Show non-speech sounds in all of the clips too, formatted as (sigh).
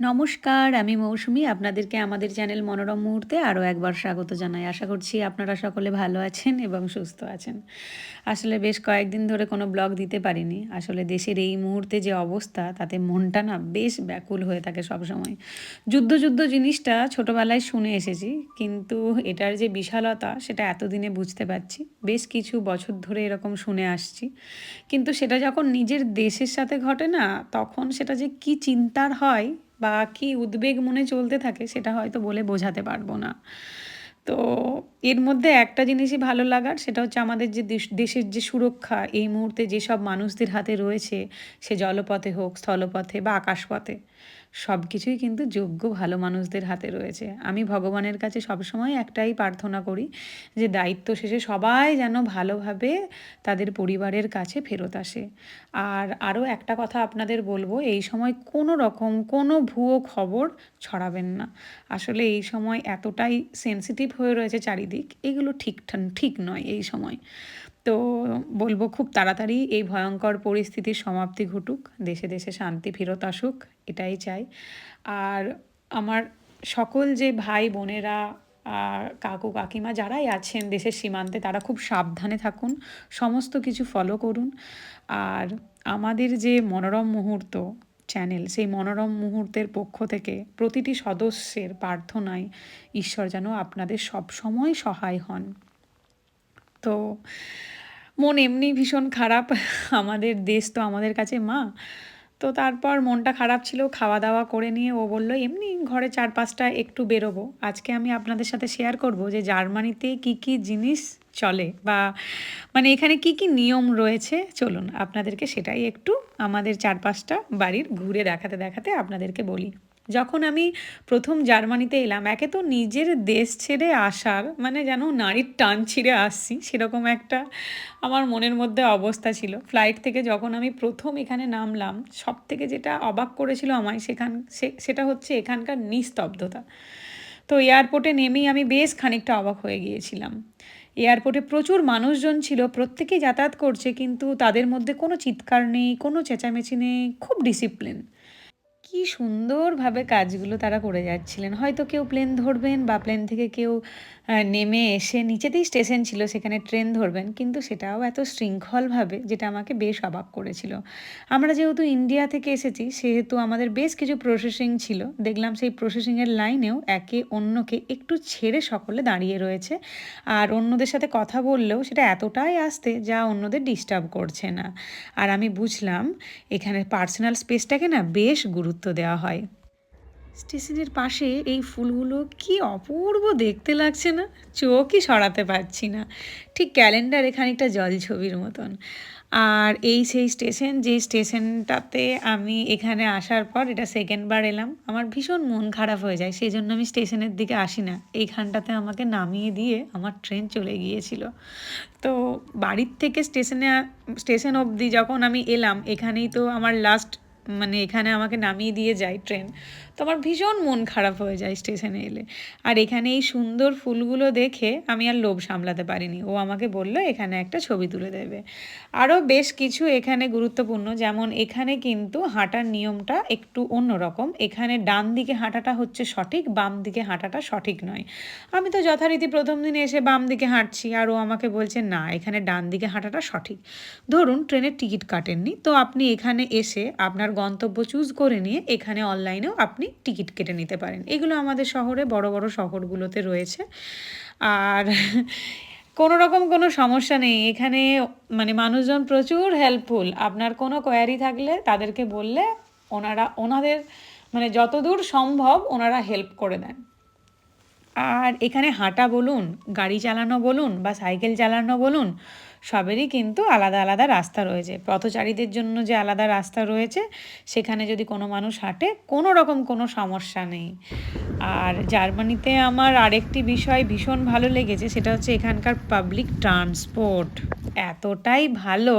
নমস্কার, আমি মৌসুমি। আপনাদেরকে আমাদের চ্যানেল মনোরম মুহূর্তে আরও একবার স্বাগত জানাই। আশা করছি আপনারা সকলে ভালো আছেন এবং সুস্থ আছেন। আসলে বেশ কয়েকদিন ধরে কোনো ব্লগ দিতে পারিনি। আসলে দেশের এই মুহূর্তে যে অবস্থা, তাতে মনটা না বেশ ব্যাকুল হয়ে থাকে সবসময়। যুদ্ধ যুদ্ধ জিনিসটা ছোটোবেলায় শুনে এসেছি, কিন্তু এটার যে বিশালতা, সেটা এতদিনে বুঝতে পারছি। বেশ কিছু বছর ধরে এরকম শুনে আসছি। কিন্তু সেটা যখন নিজের দেশের সাথে ঘটে না, তখন সেটা যে কি চিন্তার হয় বা কি উদ্বেগ মনে চলতে থাকে সেটা হয়তো বলে বোঝাতে পারব না। তো এর মধ্যে একটা জিনিসই ভালো লাগার, সেটা হচ্ছে আমাদের যে দেশের যে সুরক্ষা, এই মুহূর্তে যেসব মানুষদের হাতে রয়েছে, সে জলপথে হোক, স্থলপথে বা আকাশপথে সব কিছুই কিন্তু যোগ্য ভালো মানুষদের হাতে রয়েছে। আমি ভগবানের কাছে সবসময় একটাই প্রার্থনা করি যে দায়িত্ব শেষে সবাই যেন ভালোভাবে তাদের পরিবারের কাছে ফেরত আসে। আর আরও একটা কথা আপনাদের বলব, এই সময় কোনো রকম কোনো ভুয়ো খবর ছড়াবেন না। আসলে এই সময় এতটাই সেন্সিটিভ হয়ে রয়েছে চারিদিক, এগুলো ঠিক ঠিক নয় এই সময়। তো বলব খুব তাড়াতাড়ি এই ভয়ঙ্কর পরিস্থিতির সমাপ্তি ঘটুক, দেশে দেশে শান্তি ফেরত আসুক, এটাই চাই। আর আমার সকল যে ভাই বোনেরা আর কাকু কাকিমা যারাই আছেন দেশের সীমান্তে, তারা খুব সাবধানে থাকুন, সমস্ত কিছু ফলো করুন। আর আমাদের যে মনোরম মুহূর্ত চ্যানেল সেই মনোরম মুহূর্তের পক্ষ থেকে প্রতিটি সদস্যের প্রার্থনায় ঈশ্বর যেন আপনাদের সব সময় সহায় হন। তো মন এমনি ভীষণ খারাপ। আমাদের দেশ তো আমাদের কাছে মা। তো তারপর মনটা খারাপ ছিল খাওয়া দাওয়া করে নিয়ে ও বলল, এমনি ঘরে চার পাঁচটা একটু বেরোবো। আজকে আমি আপনাদের সাথে শেয়ার করব যে জার্মানিতে কি কি জিনিস চলে বা মানে এখানে কি কি নিয়ম রয়েছে। চলুন আপনাদেরকে সেটাই একটু আমাদের চার পাঁচটা বাড়ির ঘুরে দেখাতে দেখাতে আপনাদেরকে বলি। যখন আমি প্রথম জার্মানিতে এলাম, একে তো নিজের দেশ ছেড়ে আসার মানে যেন নারীর টান ছিঁড়ে আসছি, সেরকম একটা আমার মনের মধ্যে অবস্থা ছিল। ফ্লাইট থেকে যখন আমি প্রথম এখানে নামলাম সব থেকে যেটা অবাক করেছিল আমায় সেখান সেটা হচ্ছে এখানকার নিস্তব্ধতা। তো এয়ারপোর্টে নেমেই আমি বেশ খানিকটা অবাক হয়ে গিয়েছিলাম। এয়ারপোর্টে প্রচুর মানুষজন ছিল, প্রত্যেকেই যাতায়াত করছে, কিন্তু তাদের মধ্যে কোনো চিৎকার নেই, কোনো চেঁচামেচি নেই, খুব ডিসিপ্লিন কি সুন্দরভাবে কাজগুলো তারা করে যাচ্ছিলেন। হয়তো কেউ প্লেন ধরবেন বা প্লেন থেকে কেউ নেমে এসে নিচেতেই স্টেশন ছিল, সেখানে ট্রেন ধরবেন, কিন্তু সেটাও এত শৃঙ্খলভাবে যেটা আমাকে বেশ অবাক করেছিল। আমরা যেহেতু ইন্ডিয়া থেকে এসেছি, সেহেতু আমাদের বেশ কিছু প্রসেসিং ছিল, দেখলাম সেই প্রসেসিংয়ের লাইনেও একে অন্যকে একটু ছেড়ে সকলে দাঁড়িয়ে রয়েছে, আর অন্যদের সাথে কথা বললেও সেটা এতটাই আসতে যা অন্যদের ডিস্টার্ব করছে না। আর আমি বুঝলাম, এখানে পার্সোনাল স্পেসটাকে না বেশ গুরুত্ব দেওয়া হয়। স্টেশনের পাশে এই ফুলগুলো কি অপূর্ব দেখতে লাগছে না? চোখই সরাতে পারছি না। ঠিক ক্যালেন্ডারে খানিকটা জল ছবির মতন। আর এই সেই স্টেশন, যে স্টেশনটাতে আমি এখানে আসার পর এটা সেকেন্ডবার এলাম, আমার ভীষণ মন খারাপ হয়ে যায়। সেই জন্য আমি স্টেশনের দিকে আসি না। এইখানটাতে আমাকে নামিয়ে দিয়ে আমার ট্রেন চলে গিয়েছিল। তো বাড়ির থেকে স্টেশনে স্টেশন অবধি যখন আমি এলাম, এখানেই তো আমার লাস্ট মানে এখানে আমাকে নামিয়ে দিয়ে যায় ট্রেন তো আমার ভীষণ মন খারাপ হয়ে যায় স্টেশনে এলে। আর এখানে এই সুন্দর ফুলগুলো দেখে আমি আর লোভ সামলাতে পারিনি। ও আমাকে বলল, এখানে একটা ছবি তুলে দেবে। আরও বেশ কিছু এখানে গুরুত্বপূর্ণ, যেমন এখানে কিন্তু হাঁটার নিয়মটা একটু অন্যরকম। এখানে ডান দিকে হাঁটাটা হচ্ছে সঠিক, বাম দিকে হাঁটাটা সঠিক নয়। আমি তো যথারীতি প্রথম দিনে এসে বাম দিকে হাঁটছি, আর ও আমাকে বলছে, না, এখানে ডান দিকে হাঁটাটা সঠিক। ধরুন, ট্রেনের টিকিট কাটেননি, তো আপনি এখানে এসে আপনার গন্তব্য চুজ করে নিয়ে এখানে অনলাইনেও আপনি টিকিট কেটে নিতে পারেন। এগুলো আমাদের শহরে, বড় বড় শহরগুলোতে রয়েছে। আর কোনো রকম কোনো সমস্যা নেই। এখানে মানে মানুষজন প্রচুর হেল্পফুল আপনার কোনো কোয়ারি থাকলে তাদেরকে বললে ওনারা, ওনাদের মানে যতদূর সম্ভব ওনারা হেল্প করে দেন। আর এখানে হাঁটা বলুন, গাড়ি চালানো বলুন বা সাইকেল চালানো বলুন সবেরই কিন্তু আলাদা আলাদা রাস্তা রয়েছে। পথচারীদের জন্য যে আলাদা রাস্তা রয়েছে, সেখানে যদি কোনো মানুষ হাঁটে, কোনো রকম কোনো সমস্যা নেই। আর জার্মানিতে আমার আরেকটি বিষয় ভীষণ ভালো লেগেছে, সেটা হচ্ছে এখানকার পাবলিক ট্রান্সপোর্ট এতটাই ভালো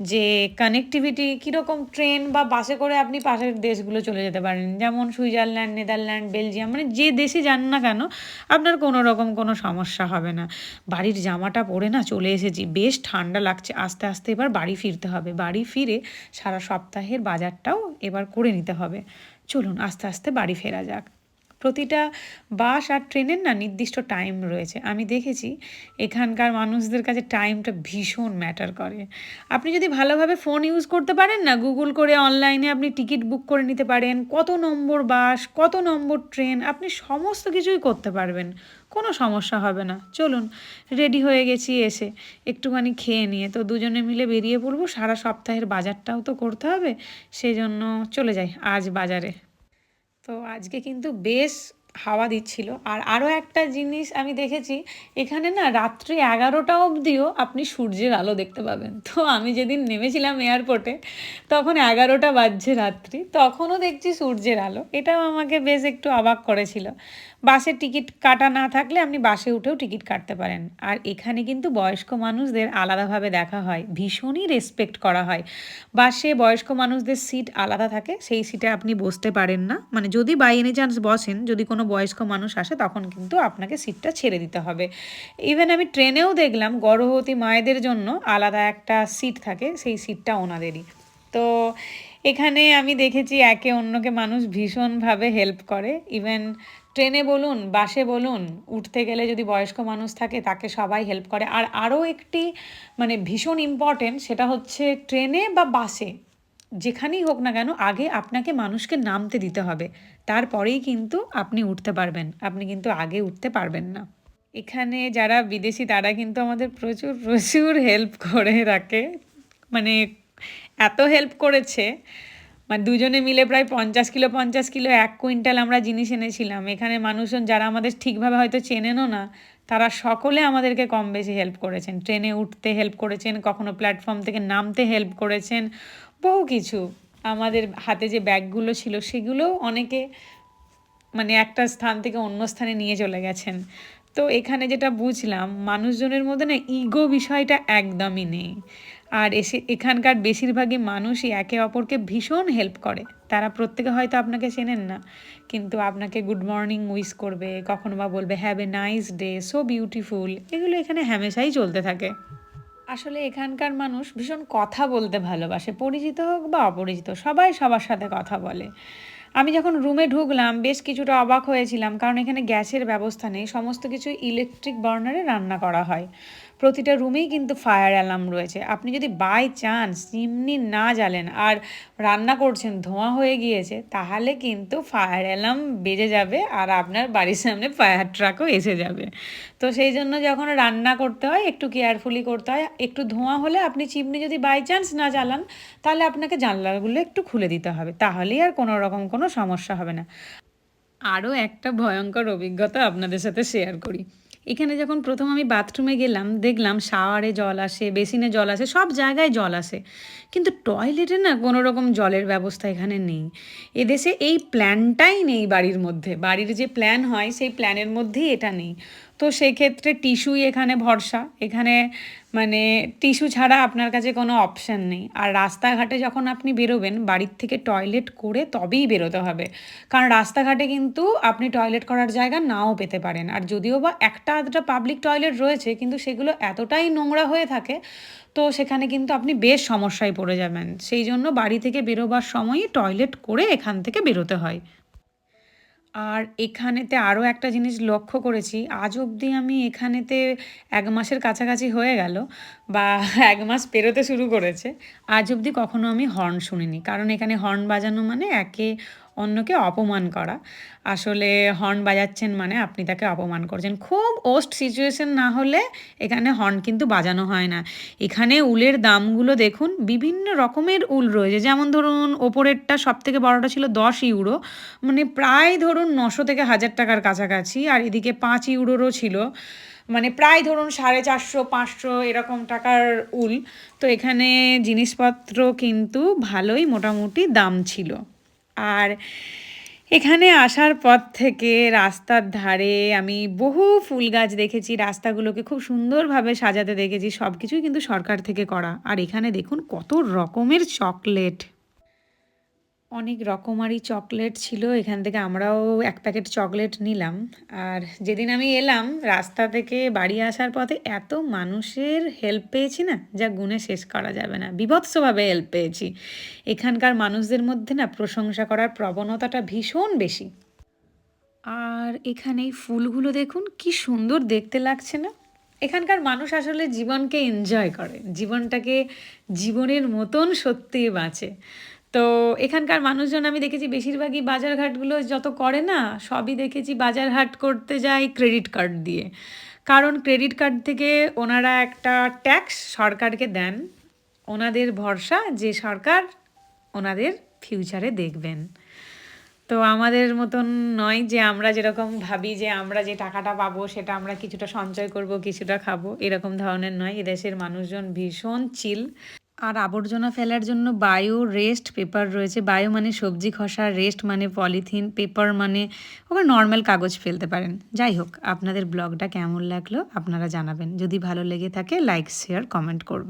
যে কানেকটিভিটি কীরকম ট্রেন বা বাসে করে আপনি পাশের দেশগুলো চলে যেতে পারেন, যেমন সুইজারল্যান্ড, নেদারল্যান্ড, বেলজিয়াম মানে যে দেশে যান না কেন, আপনার কোনো রকম কোনো সমস্যা হবে না। বাড়ির জামাটা পরে না চলে এসেছি, বেশ ঠান্ডা লাগছে, আস্তে আস্তে এবার বাড়ি ফিরতে হবে। বাড়ি ফিরে সারা সপ্তাহের বাজারটাও এবার করে নিতে হবে। চলুন আস্তে আস্তে বাড়ি ফেরা যাক। প্রতিটা বাস আর ট্রেনের না নির্দিষ্ট টাইম রয়েছে। আমি দেখেছি এখানকার মানুষদের কাছে টাইমটা ভীষণ ম্যাটার করে। আপনি যদি ভালোভাবে ফোন ইউজ করতে পারেন না গুগল করে অনলাইনে আপনি টিকিট বুক করে নিতে পারেন, কত নম্বর বাস, কত নম্বর ট্রেন আপনি সমস্ত কিছুই করতে পারবেন। কোনো সমস্যা হবে না। চলুন রেডি হয়ে গেছি এসে। একটুখানি খেয়ে নিয়ে তো দুজনে মিলে বেরিয়ে পড়ব। সারা সপ্তাহের বাজারটাও তো করতে হবে। সেই জন্য চলে যাই আজ বাজারে। তো আজকে কিন্তু বেশ হাওয়া দিচ্ছিল। আর আরও একটা জিনিস আমি দেখেছি, এখানে না রাত্রি এগারোটা অবধিও আপনি সূর্যের আলো দেখতে পাবেন। তো আমি যেদিন নেমেছিলাম এয়ারপোর্টে তখন এগারোটা বাজছে রাত্রি, তখনও দেখছি সূর্যের আলো। এটাও আমাকে বেশ একটু অবাক করেছিল। বাসের টিকিট কাটা না থাকলে আপনি বাসে উঠেও টিকিট কাটতে পারেন। আর এখানে কিন্তু বয়স্ক মানুষদের আলাদাভাবে দেখা হয়, ভীষণই রেসপেক্ট করা হয়। বাসে বয়স্ক মানুষদের সিট আলাদা থাকে, সেই সিটে আপনি বসতে পারেন না। মানে যদি বাই এনি চান্স বসেন, যদি কোনো বয়স্ক মানুষ আসে, তখন কিন্তু আপনাকে সিটটা ছেড়ে দিতে হবে। ইভেন আমি ট্রেনেও দেখলাম, গর্ভবতী মায়েদের জন্য আলাদা একটা সিট থাকে, সেই সিটটা ওনাদেরই। তো এখানে আমি দেখেছি একে অন্যকে মানুষ ভীষণভাবে হেল্প করে। ইভেন ট্রেনে বলুন, বাসে বলুন, উঠতে গেলে যদি বয়স্ক মানুষ থাকে, তাকে সবাই হেল্প করে। আর আরও একটি মানে ভীষণ ইম্পর্টেন্ট সেটা হচ্ছে ট্রেনে বা বাসে যেখানেই হোক না কেন, আগে আপনাকে মানুষকে নামতে দিতে হবে। তারপরেই কিন্তু আপনি উঠতে পারবেন। আপনি কিন্তু আগে উঠতে পারবেন না। এখানে যারা বিদেশি, তারা কিন্তু আমাদের প্রচুর প্রচুর হেল্প করে রাখে মানে এত হেল্প করেছে। মানে দুজনে মিলে প্রায় পঞ্চাশ কিলো পঞ্চাশ কিলো, এক কুইন্টাল আমরা জিনিস এনেছিলাম। এখানে মানুষজন যারা আমাদের ঠিকভাবে হয়তো চেনেনও না, তারা সকলে আমাদেরকে কম বেশি হেল্প করেছেন। ট্রেনে উঠতে হেল্প করেছেন, কখনো প্ল্যাটফর্ম থেকে নামতে হেল্প করেছেন বহু কিছু। আমাদের হাতে যে ব্যাগগুলো ছিল সেগুলোও অনেকে মানে একটা স্থান থেকে অন্য স্থানে নিয়ে চলে গেছেন। তো এখানে যেটা বুঝলাম, মানুষজনের মধ্যে না ইগো বিষয়টা একদমই নেই। আর এসে এখানকার বেশিরভাগই মানুষই একে অপরকে ভীষণ হেল্প করে। তারা প্রত্যেকে হয়তো আপনাকে চেনেন না, কিন্তু আপনাকে গুড মর্নিং উইশ করবে, কখনো বা বলবে have a nice day so beautiful এগুলো এখানে হ্যামেশাই চলতে থাকে। আসলে এখানকার মানুষ ভীষণ কথা বলতে ভালোবাসে। পরিচিত হোক বা অপরিচিত, সবাই সবার সাথে কথা বলে। আমি যখন রুমে ঢুকলাম, বেশ কিছুটা অবাক হয়েছিলাম, কারণ এখানে গ্যাসের ব্যবস্থা নেই, সমস্ত কিছু ইলেকট্রিক বার্নারে রান্না করা হয়। প্রতিটা রুমেই কিন্তু ফায়ার অ্যালার্ম রয়েছে। আপনি যদি বাই চান্স চিমনি না জ্বালেন আর রান্না করছেন, ধোঁয়া হয়ে গিয়েছে, তাহলে কিন্তু ফায়ার অ্যালার্ম বেজে যাবে আর আপনার বাড়ির সামনে ফায়ার ট্রাকও এসে যাবে। তো সেই জন্য যখন রান্না করতে হয়, একটু কেয়ারফুলি করতে হয়, একটু ধোঁয়া হলে আপনি চিমনি যদি বাই চান্স না জ্বালান, তাহলে আপনাকে জানলাগুলো একটু খুলে দিতে হবে, তাহলেই আর কোনো রকম কোনো সমস্যা হবে না। আরও একটা ভয়ঙ্কর অভিজ্ঞতা আপনাদের সাথে শেয়ার করি। এখানে যখন প্রথম আমি বাথরুমে গেলাম, দেখলাম শাওয়ারে জল আসে বেসিনে জল আসে, সব জায়গায় জল আসে। কিন্তু টয়লেটে না কোনো রকম জলের ব্যবস্থা এখানে নেই। এদেশে এই প্ল্যানটাই নেই বাড়ির মধ্যে। বাড়ির যে প্ল্যান হয়, সেই প্ল্যানের মধ্যেই এটা নেই। তো সেক্ষেত্রে টিস্যুই এখানে ভরসা। এখানে মানে টিস্যু ছাড়া আপনার কাছে কোনো অপশান নেই। আর রাস্তাঘাটে যখন আপনি বেরোবেন, বাড়ির থেকে টয়লেট করে তবেই বেরোতে হবে। কারণ রাস্তাঘাটে কিন্তু আপনি টয়লেট করার জায়গা নাও পেতে পারেন। আর যদিও বা একটা আধটা পাবলিক টয়লেট রয়েছে, কিন্তু সেগুলো এতটাই নোংরা হয়ে থাকে, তো সেখানে কিন্তু আপনি বেশ সমস্যায় পড়ে যাবেন। সেই জন্য বাড়ি থেকে বেরোবার সময়ই টয়লেট করে এখান থেকে বেরোতে হয়। আর এখানেতে আরও একটা জিনিস লক্ষ্য করেছি, আজ অবধি আমি এখানেতে এক মাসের কাছাকাছি হয়ে গেল বা (laughs) এক মাস পেরোতে শুরু করেছে, আজ অবধি কখনো আমি হর্ন শুনিনি। কারণ এখানে হর্ন বাজানো মানে একে অন্যকে অপমান করা। আসলে হর্ন বাজাচ্ছেন মানে আপনি তাকে অপমান করছেন। খুব ওস্ট সিচুয়েশন না হলে এখানে হর্ন কিন্তু বাজানো হয় না। এখানে উলের দামগুলো দেখুন, বিভিন্ন রকমের উল রয়েছে। যেমন ধরুন, ওপরেরটা সব থেকে বড়টা ছিল দশ ইউরো। মানে প্রায় ধরুন নশো থেকে হাজার টাকার কাছাকাছি। আর এদিকে পাঁচ ইউরোরও ছিল। মানে প্রায় ধরুন সাড়ে চারশো, পাঁচশো এরকম টাকার উল। তো এখানে জিনিসপত্র কিন্তু ভালোই মোটামুটি দাম ছিল। আর এখানে আসার পর থেকে রাস্তার ধারে আমি বহু ফুল গাছ দেখেছি, রাস্তাগুলোকে খুব সুন্দরভাবে সাজাতে দেখেছি সব কিছুই কিন্তু সরকার থেকে করা। আর এখানে দেখুন কত রকমের চকলেট। অনেক রকমারি চকলেট ছিল, এখান থেকে আমরাও এক প্যাকেট চকলেট নিলাম। আর যেদিন আমি এলাম, রাস্তা থেকে বাড়ি আসার পথে এত মানুষের হেল্প পেয়েছি না, যা গুণে শেষ করা যাবে না, বিভৎসভাবে হেল্প পেয়েছি। এখানকার মানুষদের মধ্যে না প্রশংসা করার প্রবণতাটা ভীষণ বেশি। আর এখানে এই ফুলগুলো দেখুন, কি সুন্দর দেখতে লাগছে না। এখানকার মানুষ আসলে জীবনকে এনজয় করে, জীবনটাকে জীবনের মতন সত্যি বাঁচে। তো এখানকার মানুষজন আমি দেখেছি বেশিরভাগই বাজারঘাটগুলো যত করে না, সবই দেখেছি বাজারঘাট করতে যায় ক্রেডিট কার্ড দিয়ে। কারণ ক্রেডিট কার্ড থেকে ওনারা একটা ট্যাক্স সরকারকে দেন। ওনাদের ভরসা যে সরকার ওনাদের ফিউচারে দেখবেন। তো আমাদের মতন নয় যে আমরা যেরকম ভাবি যে আমরা যে টাকাটা পাবো সেটা আমরা কিছুটা সঞ্চয় করব, কিছুটা খাব, এরকম ধরনের নয়। এদেশের মানুষজন ভীষণ চিল আর আবর্জনা ফেলার জন্য বায়ো, রেস্ট পেপার রয়েছে। বায়ো মানে সবজি খসা, রেস্ট মানে পলিথিন, পেপার মানে ওখানে নর্মাল কাগজ ফেলতে পারেন। যাই হোক, আপনাদের ব্লগটা কেমন লাগল আপনারা জানাবেন। যদি ভালো লেগে থাকে, লাইক, শেয়ার, কমেন্ট করবেন।